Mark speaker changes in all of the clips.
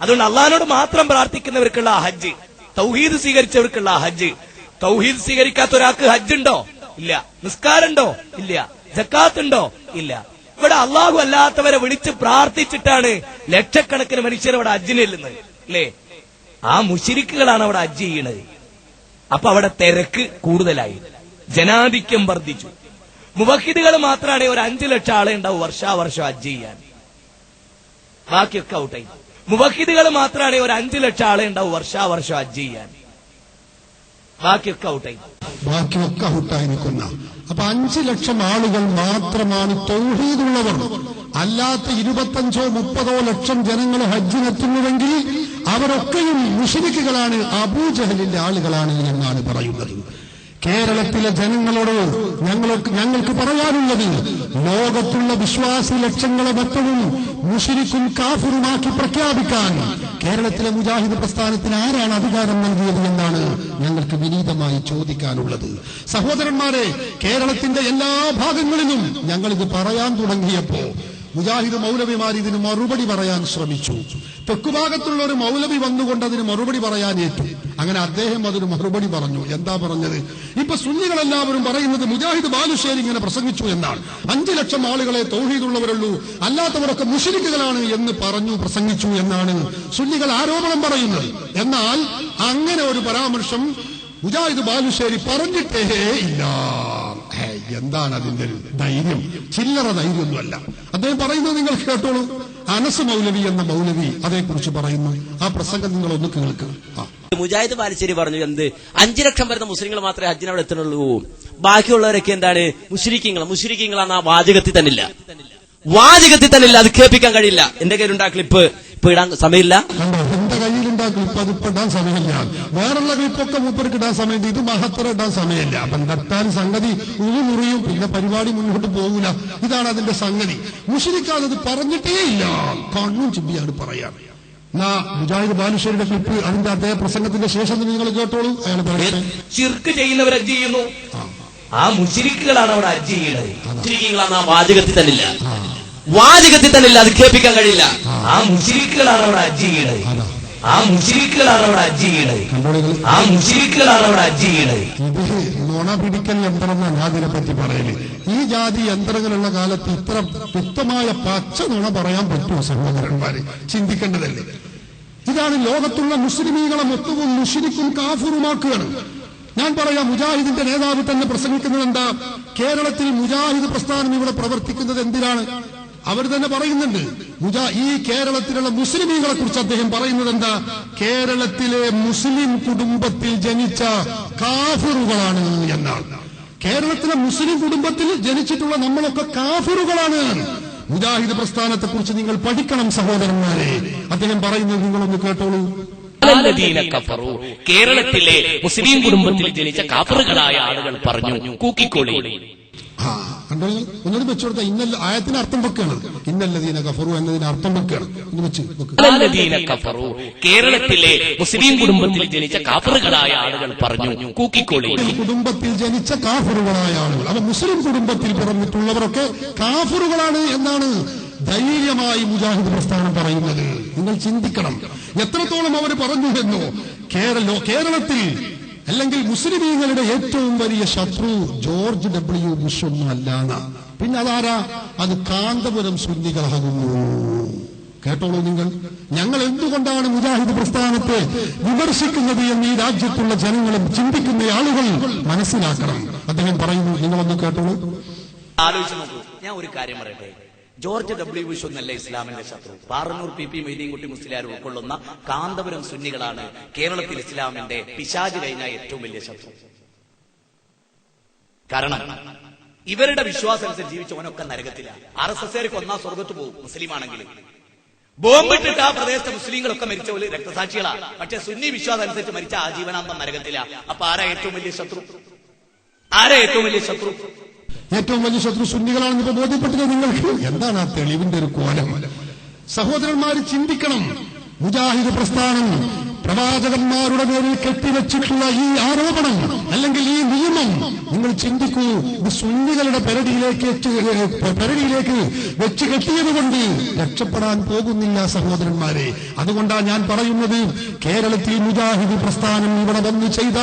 Speaker 1: അതുകൊണ്ട് അള്ളഹാനോട് മാത്രം പ്രാർത്ഥിക്കുന്നവർക്കുള്ള ഹജ്ജ്. തൗഹീദ് സ്വീകരിച്ചവർക്കുള്ള ഹജ്ജ്. തൗഹീദ് സ്വീകരിക്കാത്ത ഒരാൾക്ക് ഹജ്ജ് ഉണ്ടോ ഇല്ല. നിസ്കാരമുണ്ടോ? ഇല്ല. ജക്കാത്ത് ഉണ്ടോ ഇല്ല. ഇവിടെ അള്ളാഹു അല്ലാത്തവരെ വിളിച്ച് പ്രാർത്ഥിച്ചിട്ടാണ് ലക്ഷക്കണക്കിന് മനുഷ്യർ അവിടെ ഹജ്ജിന് ചെല്ലുന്നത്. അല്ലേ? ആ മുഷിരിക്കുകളാണ് അവിടെ ഹജ്ജ് ചെയ്യണത്. അപ്പൊ അവിടെ തിരക്ക് കൂടുതലായി. ജനാധിക്യം വർദ്ധിച്ചു. മുവഹിദുകൾ മാത്രമാണ് ഒരു അഞ്ചു ലക്ഷം ആളെ ഉണ്ടാവും വർഷാവർഷം ഹജ്ജ് ചെയ്യാൻ. ബാക്കിയൊക്കെ ഔട്ടായി മുവഹിദുകൾ മാത്രമാണ് ഒരു അഞ്ചു ലക്ഷം ആളെ ഉണ്ടാവും വർഷാവർഷം ഹജ്ജ് ചെയ്യാൻ. ബാക്കിയൊക്കെ ഔട്ടായി
Speaker 2: നിൽക്കുന്ന. അപ്പൊ അഞ്ചു ലക്ഷം ആളുകൾ മാത്രമാണ് തൗഹീദുള്ളവർ. അല്ലാത്ത ഇരുപത്തഞ്ചോ മുപ്പതോ ലക്ഷം ജനങ്ങൾ ഹജ്ജിനെത്തുന്നുവെങ്കിൽ അവരൊക്കെയും മുഷരിക്കുകളാണ് അബൂജഹലിന്റെ ആളുകളാണ് എന്നാണ് പറയുന്നത്. കേരളത്തിലെ ജനങ്ങളോട് ഞങ്ങൾക്ക് ഞങ്ങൾക്ക് പറയാനുള്ളത് ലോകത്തുള്ള വിശ്വാസി ലക്ഷങ്ങളെ മൊത്തവും മുഷിരിക്കും കാഫിറുമാക്കി പ്രഖ്യാപിക്കാൻ കേരളത്തിലെ മുജാഹിദ് പ്രസ്ഥാനത്തിന് ആരാണ് അധികാരം നൽകിയത് എന്നാണ് ഞങ്ങൾക്ക് വിനീതമായി ചോദിക്കാനുള്ളത്. സഹോദരന്മാരെ കേരളത്തിന്റെ എല്ലാ ഭാഗങ്ങളിലും ഞങ്ങൾ ഇത് പറയാൻ തുടങ്ങിയപ്പോ മുജാഹിദ് മൗലവിമാർ ഇതിന് മറുപടി പറയാൻ ശ്രമിച്ചു. തെക്കുഭാഗത്തുള്ള ഒരു മൗലവി വന്നുകൊണ്ട് അതിന് മറുപടി പറയാൻ ഏറ്റു. അങ്ങനെ അദ്ദേഹം അതിന് മറുപടി പറഞ്ഞു. എന്താ പറഞ്ഞത്? ഇപ്പൊ സുന്നികളെല്ലാവരും പറയുന്നത് മുജാഹിദ് ബാലുശ്ശേരി ഇങ്ങനെ പ്രസംഗിച്ചു എന്നാണ്. അഞ്ചു ലക്ഷം ആളുകളെ തൗഹീദുള്ളവരുള്ളൂ അല്ലാത്തവരൊക്കെ മുഷിരിക്കുകളാണ് എന്ന് പറഞ്ഞു പ്രസംഗിച്ചു എന്നാണ് സുന്നികൾ ആരോപണം പറയുന്നത്. എന്നാൽ അങ്ങനെ ഒരു പരാമർശം മുജാഹിദ് ബാലുശ്ശേരി പറഞ്ഞിട്ടേ ഇല്ല. എന്താണ് അതിന്റെ ഒരു ധൈര്യം? ചില്ലറ ധൈര്യമൊന്നുമല്ല. അദ്ദേഹം പറയുന്നത് നിങ്ങൾ കേട്ടോളൂ. അനസ് മൗലവി എന്ന മൗലവി അതേക്കുറിച്ച് പറയുന്നു. ആ പ്രസംഗം നിങ്ങൾ ഒന്ന് കേൾക്കുക
Speaker 3: മുജാഹിദ് ബാലുശ്ശേരി പറഞ്ഞു എന്ത്? അഞ്ചു ലക്ഷം വരുന്ന മുസ്ലിങ്ങൾ മാത്രമേ ഹജ്ജിന് അവിടെ എത്തുന്നുള്ളൂ. ബാക്കിയുള്ളവരൊക്കെ എന്താണ്? മുസ്ലിക്കിങ്ങൾ മുസ്ലിക്കീങ്ങളാണ് ആ വാചകത്തിൽ തന്നില്ല വാചകത്തിൽ തന്നില്ല അത് കേൾപ്പിക്കാൻ കഴിയില്ല. എന്റെ കയ്യിലുണ്ടാ ക്ലിപ്പ് ഇപ്പൊ ഇടാൻ സമയമില്ല.
Speaker 2: ക്ലിപ്പ് അതിപ്പോ ഇടാൻ സമയമില്ല. വേറുള്ള ക്ലിപ്പൊക്കെ മൂപ്പർക്ക് ഇടാൻ സമയത്ത് ഇത് മഹത്തറ ഇടാൻ സമയമില്ല. അപ്പം നട്ടാൻ സംഗതി ഉഴു മുറിയും പിന്നെ പരിപാടി മുന്നോട്ട് പോകൂല. ഇതാണ് അതിന്റെ സംഗതി. മുഷരിക്കാൻ അത് പറഞ്ഞിട്ടേ ഇല്ല. കണ്ണും ചിമ്പിയാണ് പറയാൻ എന്നാ മുജാഹിദ് ബാലുശ്ശേരിയുടെ ക്ലിപ്പ് അതിന്റെ അതേ പ്രസംഗത്തിന്റെ ശേഷം നിങ്ങൾ കേട്ടോളൂ. അയാൾ പറയട്ടെ.
Speaker 1: ചിർക്ക് ചെയ്യുന്നവർ ഹജ്ജ് ചെയ്യുന്നു? ആ. മുഷിരിക്കുകളാണ് അവിടെ അജ് ചെയ്യുന്നത്
Speaker 3: മുസ്ലിക്കീങ്ങളാണ് ആ വാചകത്തിൽ തന്നില്ല വാചകത്തിൽ തന്നില്ല അത് കേൾപ്പിക്കാൻ കഴിയില്ല.
Speaker 1: ആ. മുഷിരിക്കുകളാണ് അവിടെ അജ് ചെയ്യണത്.
Speaker 2: അതാ.
Speaker 1: ആ മുഷിരിക്കുകളാണ് അവിടെ ഹജ്ജ് ചെയ്യണത്. ആ മുഷിരിക്കുകളാണ് അവിടെ ഹജ്ജ് ചെയ്യണത്.
Speaker 2: ഇത് നുണ പിടിക്കൽ യന്ത്രം എന്നാണ് ഞാൻ ഇതിനെപ്പറ്റി പറയൽ. ഈ ജാതി യന്ത്രങ്ങളുള്ള കാലത്ത് ഇത്ര വ്യക്തമായ പച്ച നുണ പറയാൻ പറ്റുമോ സഹോദരന്മാര്? ചിന്തിക്കേണ്ടതല്ലേ. ഇതാണ് ലോകത്തുള്ള മുസ്ലിമീകളെ മൊത്തവും മുഷിരിക്കും കാഫുറുമാക്കുകയാണ്. ഞാൻ പറയാം മുജാഹിദിന്റെ നേതാവ് തന്നെ പ്രസംഗിക്കുന്നത് എന്താ? കേരളത്തിൽ മുജാഹിദ് പ്രസ്ഥാനം ഇവിടെ പ്രവർത്തിക്കുന്നത് എന്തിനാണ് അവർ തന്നെ പറയുന്നുണ്ട്. മുജാ ഈ കേരളത്തിലുള്ള മുസ്ലിമീങ്ങളെ കുറിച്ച് അദ്ദേഹം പറയുന്നത് എന്താ? കേരളത്തിലെ മുസ്ലിം കുടുംബത്തിൽ ജനിച്ച കാഫിറുകളാണ് എന്നാണ്. കേരളത്തിലെ മുസ്ലിം കുടുംബത്തിൽ ജനിച്ചിട്ടുള്ള നമ്മളൊക്കെ കാഫിറുകളാണ്. മുജാഹിദ് പ്രസ്ഥാനത്തെ കുറിച്ച് നിങ്ങൾ പഠിക്കണം സഹോദരന്മാരെ. അദ്ദേഹം പറയുന്നത് നിങ്ങളൊന്ന് കേട്ടോളൂ.
Speaker 4: കേരളത്തിലെ മുസ്ലിം കുടുംബത്തിൽ ജനിച്ച കാഫറുകളായ ആളുകൾ പറഞ്ഞു കൂക്കിക്കോളി.
Speaker 2: ആ കണ്ടോ? ഒന്നുകൂടി വെച്ചു കൊടുത്ത ഇന്നല്ല ആയത്തിന് അർത്ഥം വെക്കാണ്. ഇന്നല്ലതീന കഫറു എന്നതിന് അർത്ഥം വെക്കാണ്.
Speaker 4: കേരളത്തിലെ മുസ്ലിം കുടുംബത്തിൽ ജനിച്ച കാഫറുകളായ ആളുകൾ പറഞ്ഞു കൂക്കിക്കോളി.
Speaker 2: കുടുംബത്തിൽ ജനിച്ച കാഫറുകളായ ആളുകൾ. അപ്പൊ മുസ്ലിം കുടുംബത്തിൽ പിറന്നിട്ടുള്ളവരൊക്കെ കാഫറുകളാണ് എന്നാണ് ധൈര്യമായി മുജാഹിദ് പ്രസ്ഥാനം പറയുന്നത്. നിങ്ങൾ ചിന്തിക്കണം. എത്രത്തോളം അവർ പറഞ്ഞു എന്നോ കേരളോ കേരളത്തിൽ അല്ലെങ്കിൽ മുസ്ലിമീങ്ങളുടെ ഏറ്റവും വലിയ ശത്രു ജോർജ് ഡബ്ല്യു ബുഷ് ഒന്നും അല്ലാന്ന്. പിന്നെ അതാരാ? അത് കാന്തപുരം സുന്നികളാകുന്നു. കേട്ടോളൂ നിങ്ങൾ. ഞങ്ങൾ എന്തുകൊണ്ടാണ് മുജാഹിദ് പ്രസ്ഥാനത്തെ വിമർശിക്കുന്നത് എന്ന് ഈ രാജ്യത്തുള്ള ജനങ്ങളും ചിന്തിക്കുന്ന ആളുകൾ മനസ്സിലാക്കണം. അദ്ദേഹം പറയുന്നു നിങ്ങളൊന്ന് കേട്ടോളൂ.
Speaker 1: ആലോചിച്ച് നോക്കൂ. ഞാൻ ഒരു കാര്യം പറയട്ടെ? ജോർജ് ഡബ്ല്യു ബുഷ് ഒന്നല്ല ഇസ്ലാമിന്റെ ശത്രു. പാറന്നൂർ പി. പി. മൊയ്തീൻകുട്ടി മുസ്ലിയാർ ഉൾക്കൊള്ളുന്ന കാന്തപുരം സുന്നികളാണ് കേരളത്തിൽ ഇസ്ലാമിന്റെ പിശാജ് കഴിഞ്ഞ ഏറ്റവും വലിയ ശത്രു. കാരണം ഇവരുടെ വിശ്വാസം അനുസരിച്ച് ജീവിച്ചവനൊക്കെ നരകത്തിലാണ് ആർ എസ് എസ് ഒന്നാം സ്വർഗത്ത് പോകും മുസ്ലിം ആണെങ്കിൽ ബോംബിട്ടിട്ട് ആ പ്രദേശത്തെ മുസ്ലിങ്ങളൊക്കെ മരിച്ച പോലെ രക്തസാക്ഷികളാ. പക്ഷെ സുന്നി വിശ്വാസം അനുസരിച്ച് മരിച്ച ആജീവനാന്തം നരകത്തില. അപ്പൊ ആരാ ഏറ്റവും വലിയ ശത്രു? ആരാ ഏറ്റവും വലിയ ശത്രു?
Speaker 2: ഏറ്റവും വലിയ ശത്രു സുന്നികളാണെന്ന് ഇപ്പൊ ബോധ്യപ്പെട്ടില്ല നിങ്ങൾക്ക്. എന്താണ് ആ തെളിവിന്റെ ഒരു കോലം? സഹോദരന്മാർ ചിന്തിക്കണം. മുജാഹിദ് പ്രസ്ഥാനം പ്രവാചകന്മാരുടെ പേരിൽ കെട്ടിവെച്ചിട്ടുള്ള ഈ ആരോപണം അല്ലെങ്കിൽ ഈ നിയമം നിങ്ങൾ ചിന്തിക്കൂ ഇത് സുന്നികളുടെ പരടിയിലേക്ക് പരടിയിലേക്ക് വെച്ച് കെട്ടിയത് കൊണ്ട് രക്ഷപ്പെടാൻ പോകുന്നില്ല സഹോദരന്മാരെ. അതുകൊണ്ടാണ് ഞാൻ പറയുന്നത് കേരളത്തിൽ മുജാഹിദ് പ്രസ്ഥാനം ഇവിടെ വന്ന് ചെയ്ത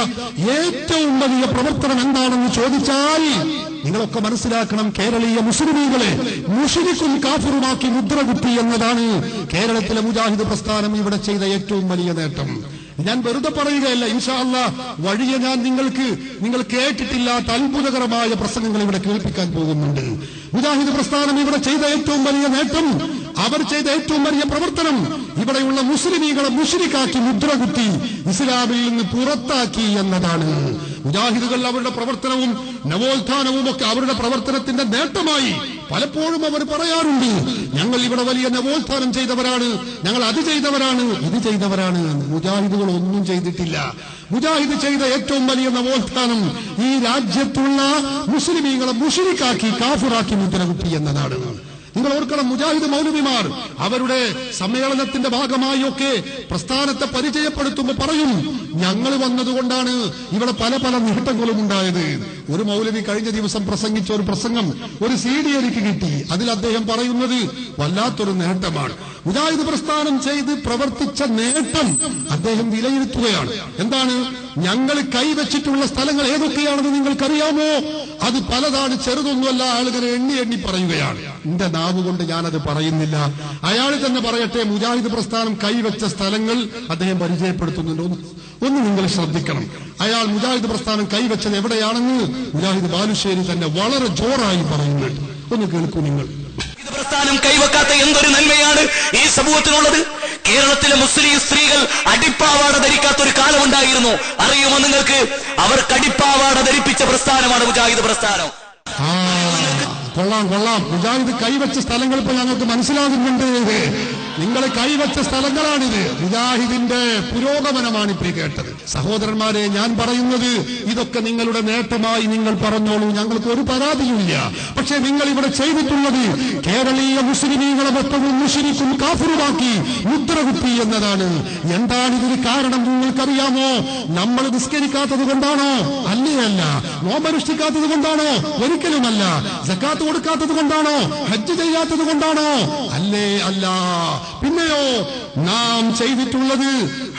Speaker 2: ഏറ്റവും വലിയ പ്രവർത്തനം എന്താണെന്ന് ചോദിച്ചാൽ നിങ്ങളൊക്കെ മനസ്സിലാക്കണം കേരളീയ മുസ്ലിമീങ്ങളെ മുഷിരിക്കും കാഫിറുമാക്കി മുദ്ര മുദ്രകുത്തി എന്നതാണ് കേരളത്തിലെ മുജാഹിദ് പ്രസ്ഥാനം ഇവിടെ ചെയ്ത ഏറ്റവും വലിയ നേട്ടം. ഞാൻ വെറുതെ പറയുകയല്ല ഇൻഷാല്ല വഴിയെ ഞാൻ നിങ്ങൾക്ക് നിങ്ങൾ കേട്ടിട്ടില്ലാത്ത അത്ഭുതകരമായ പ്രസംഗങ്ങൾ ഇവിടെ കേൾപ്പിക്കാൻ പോകുന്നുണ്ട്. മുജാഹിദ് പ്രസ്ഥാനം ഇവിടെ ചെയ്ത ഏറ്റവും വലിയ നേട്ടം അവർ ചെയ്ത ഏറ്റവും വലിയ പ്രവർത്തനം ഇവിടെയുള്ള മുസ്ലിമീകളെ മുഷിരിക്കാക്കി മുദ്ര മുദ്രകുത്തി ഇസ്ലാമിൽ നിന്ന് പുറത്താക്കി എന്നതാണ്. മുജാഹിദുകൾ അവരുടെ പ്രവർത്തനവും നവോത്ഥാനവും ഒക്കെ അവരുടെ പ്രവർത്തനത്തിന്റെ നേട്ടമായി പലപ്പോഴും അവർ പറയാറുണ്ട് ഞങ്ങൾ ഇവിടെ വലിയ നവോത്ഥാനം ചെയ്തവരാണ് ഞങ്ങൾ അത് ചെയ്തവരാണ് ഇത് ചെയ്തവരാണ്. മുജാഹിദുകൾ ഒന്നും ചെയ്തിട്ടില്ല. മുജാഹിദ് ചെയ്ത ഏറ്റവും വലിയ നവോത്ഥാനം ഈ രാജ്യത്തുള്ള മുസ്ലിമീങ്ങളെ മുഷിരിക്കാക്കി കാഫുറാക്കി മുദ്രകുത്തി എന്നതാണ് നിങ്ങൾ ഓർക്കണം മുജാഹിദ് മൗലവിമാർ. അവരുടെ സമ്മേളനത്തിന്റെ ഭാഗമായി ഒക്കെ പ്രസ്ഥാനത്തെ പരിചയപ്പെടുത്തുമ്പോൾ പറയും ഞങ്ങൾ വന്നതുകൊണ്ടാണ് ഇവിടെ പല പല നേട്ടങ്ങളും ഉണ്ടായത്. ഒരു മൗലവി കഴിഞ്ഞ ദിവസം പ്രസംഗിച്ച ഒരു പ്രസംഗം ഒരു സി ഡി എനിക്ക് കിട്ടി. അതിൽ അദ്ദേഹം പറയുന്നത് വല്ലാത്തൊരു നേട്ടമാണ്. മുജാഹിദ് പ്രസ്ഥാനം ചെയ്ത് പ്രവർത്തിച്ച നേട്ടം അദ്ദേഹം വിലയിരുത്തുകയാണ്. എന്താണ്? ഞങ്ങൾ കൈവച്ചിട്ടുള്ള സ്ഥലങ്ങൾ ഏതൊക്കെയാണെന്ന് നിങ്ങൾക്കറിയാമോ? അത് പലതാണ് ചെറുതൊന്നുമല്ല. ആളുകളെ എണ്ണി എണ്ണി പറയുകയാണ്. എന്റെ നാവ് കൊണ്ട് ഞാനത് പറയുന്നില്ല. അയാൾ തന്നെ പറയട്ടെ മുജാഹിദ് പ്രസ്ഥാനം കൈവച്ച സ്ഥലങ്ങൾ അദ്ദേഹം പരിചയപ്പെടുത്തുന്നുണ്ട്. ഒന്ന് നിങ്ങൾ ശ്രദ്ധിക്കണം. അയാൾ മുജാഹിദ് പ്രസ്ഥാനം കൈവച്ചത് എവിടെയാണെന്ന് മുജാഹിദ് ബാലുശ്ശേരി തന്നെ വളരെ ജോറായി പറയുന്നുണ്ട് ഒന്ന് കേൾക്കൂ നിങ്ങൾ.
Speaker 1: പ്രസ്ഥാനം കൈവക്കാത്ത എന്തൊരു നന്മയാണ് ഈ സമൂഹത്തിനുള്ളത്? കേരളത്തിലെ മുസ്ലിം സ്ത്രീകൾ അടിപ്പാവാട ധരിക്കാത്ത ഒരു കാലമുണ്ടായിരുന്നു അറിയുമോ നിങ്ങൾക്ക്? അവർക്ക് അടിപ്പാവാട ധരിപ്പിച്ച പ്രസ്ഥാനമാണ് മുജാഹിദ് പ്രസ്ഥാനം.
Speaker 2: കൊള്ളാം കൊള്ളാം. മുജാഹിദ് കൈവച്ച സ്ഥലങ്ങൾ ഇപ്പൊ ഞങ്ങൾക്ക് മനസ്സിലാകുന്നുണ്ട്. നിങ്ങൾ കൈവച്ച സ്ഥലങ്ങളാണിത്. മുജാഹിദിന്റെ പുരോഗമനമാണ് ഇപ്പൊ ഈ കേട്ടത്. സഹോദരന്മാരെ ഞാൻ പറയുന്നത് ഇതൊക്കെ നിങ്ങളുടെ നേട്ടമായി നിങ്ങൾ പറഞ്ഞോളൂ. ഞങ്ങൾക്ക് ഒരു പരാതിയുമില്ല. പക്ഷെ നിങ്ങൾ ഇവിടെ ചെയ്തിട്ടുള്ളത് കേരളീയ മുസ്ലിമീങ്ങളെ മൊത്തവും മുഷിരിക്കും കാഫുറുമാക്കി മുദ്രകുത്തി എന്നതാണ്. എന്താണ് ഇതിന് കാരണം നിങ്ങൾക്കറിയാമോ? നമ്മൾ നിസ്കരിക്കാത്തത് കൊണ്ടാണോ? അല്ലേ നോമ്പനുഷ്ഠിക്കാത്തത് കൊണ്ടാണോ? ഒരിക്കലുമല്ല. ജക്കാത്ത് കൊടുക്കാത്തത് കൊണ്ടാണോ? ഹജ്ജ് ചെയ്യാത്തത് കൊണ്ടാണോ? അല്ലേ അല്ല. പിന്നെയോ നാം ചെയ്തിട്ടുള്ളത്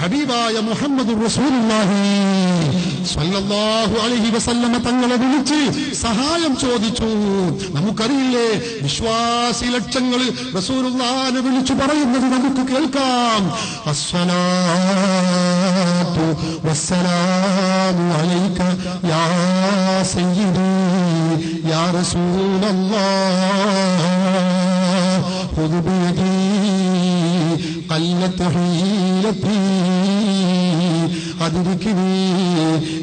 Speaker 2: ഹബീബായ മുഹമ്മദ് വസല്ലമ തങ്ങളെ വിളിച്ച് സഹായം ചോദിച്ചു. നമുക്കറിയില്ലേ വിശ്വാസി ലക്ഷങ്ങൾ റസൂലുള്ളാഹിനെ വിളിച്ചു പറയുന്നത് നമുക്ക് കേൾക്കാം. യാ നല്ല തഹീലത്തി അതിരിക്കുന്നേ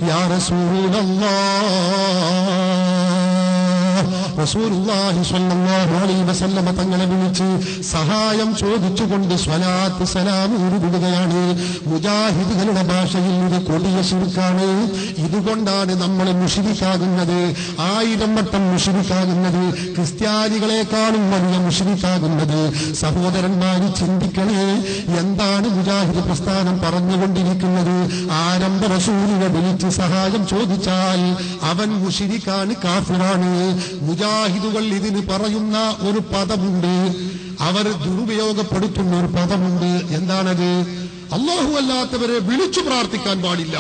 Speaker 2: യാ റസൂലല്ലാഹ് വസല്ലമ തങ്ങളെ വിളിച്ച് സഹായം ചോദിച്ചുകൊണ്ട് സ്വലാത്ത് സലാം ഉരുവിടുകയാണ് മുജാഹിദുകളുടെ ഭാഷയിൽ ഇത് കൊടിയ ശിർക്കാണ്. ഇതുകൊണ്ടാണ് നമ്മൾ മുഷിരിക്കാകുന്നത്. ആയിരം വട്ടം മുഷിരിക്കാകുന്നത്. ക്രിസ്ത്യാനികളെക്കാളും വലിയ മുഷിരിക്കാകുന്നത്. സഹോദരന്മാര് ചിന്തിക്കണേ എന്താണ് മുജാഹിദ് പ്രസ്ഥാനം പറഞ്ഞുകൊണ്ടിരിക്കുന്നത്? ആരംഭ റസൂലിനെ വിളിച്ച് സഹായം ചോദിച്ചാൽ അവൻ മുഷിരിക്കാണ് കാഫിറാണ്. മുജാഹിദുകൾ ഇതിന് പറയുന്ന ഒരു പദമുണ്ട്. അവർ ദുരുപയോഗപ്പെടുത്തുന്ന ഒരു പദമുണ്ട്. എന്താണത്? അള്ളാഹു അല്ലാത്തവരെ വിളിച്ചു പ്രാർത്ഥിക്കാൻ പാടില്ല.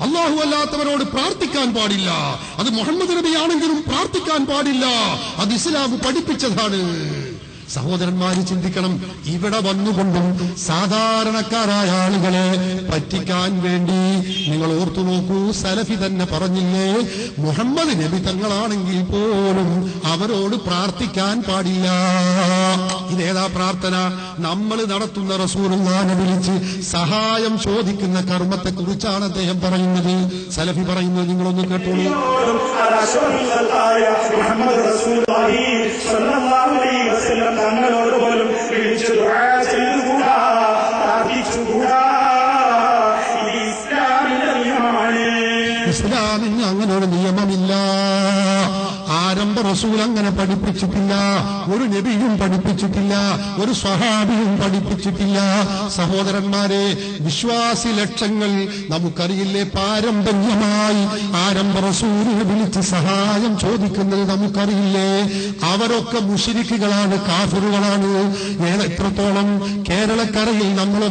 Speaker 2: അള്ളാഹു അല്ലാത്തവരോട് പ്രാർത്ഥിക്കാൻ പാടില്ല. അത് മുഹമ്മദ് നബി ആണെങ്കിലും പ്രാർത്ഥിക്കാൻ പാടില്ല. അത് ഇസ്ലാം പഠിപ്പിച്ചതാണ്. സഹോദരന്മാർ ചിന്തിക്കണം. ഇവിടെ വന്നുകൊണ്ടും സാധാരണക്കാരായ ആളുകളെ പറ്റിക്കാൻ വേണ്ടി നിങ്ങൾ ഓർത്തു നോക്കൂ. സലഫി തന്നെ പറഞ്ഞില്ലേ മുഹമ്മദ് നബി തങ്ങളാണെങ്കിൽ പോലും അവരോട് പ്രാർത്ഥിക്കാൻ പാടില്ല. ഇതേതാ പ്രാർത്ഥന? നമ്മൾ നടത്തുന്ന റസൂറുമാനെ വിളിച്ച് സഹായം ചോദിക്കുന്ന കർമ്മത്തെ കുറിച്ചാണ് അദ്ദേഹം പറയുന്നത്. സലഫി പറയുന്നത് നിങ്ങളൊന്നും കേട്ടോളൂ.
Speaker 5: മുഹമ്മദ് റസൂലുള്ളാഹി സ്വല്ലല്ലാഹു അലൈഹി വസല്ലം തങ്ങളോട് പോലും വിളിച്ചു
Speaker 2: റസൂൽ അങ്ങനെ പഠിപ്പിച്ചിട്ടില്ല ഒരു നബിയും പഠിപ്പിച്ചിട്ടില്ല ഒരു സ്വഹാബിയും പഠിപ്പിച്ചിട്ടില്ല. സഹോദരന്മാരെ വിശ്വാസി ലക്ഷങ്ങൾ നമുക്കറിയില്ലേ? പാരമ്പര്യമായി ആരംഭ റസൂലിനെ വിളിച്ച് സഹായം ചോദിക്കുന്നത് നമുക്കറിയില്ലേ? അവരൊക്കെ മുഷിരിക്കുകളാണ് കാഫറുകളാണ്. എത്രത്തോളം കേരളക്കരയിൽ നമ്മൾ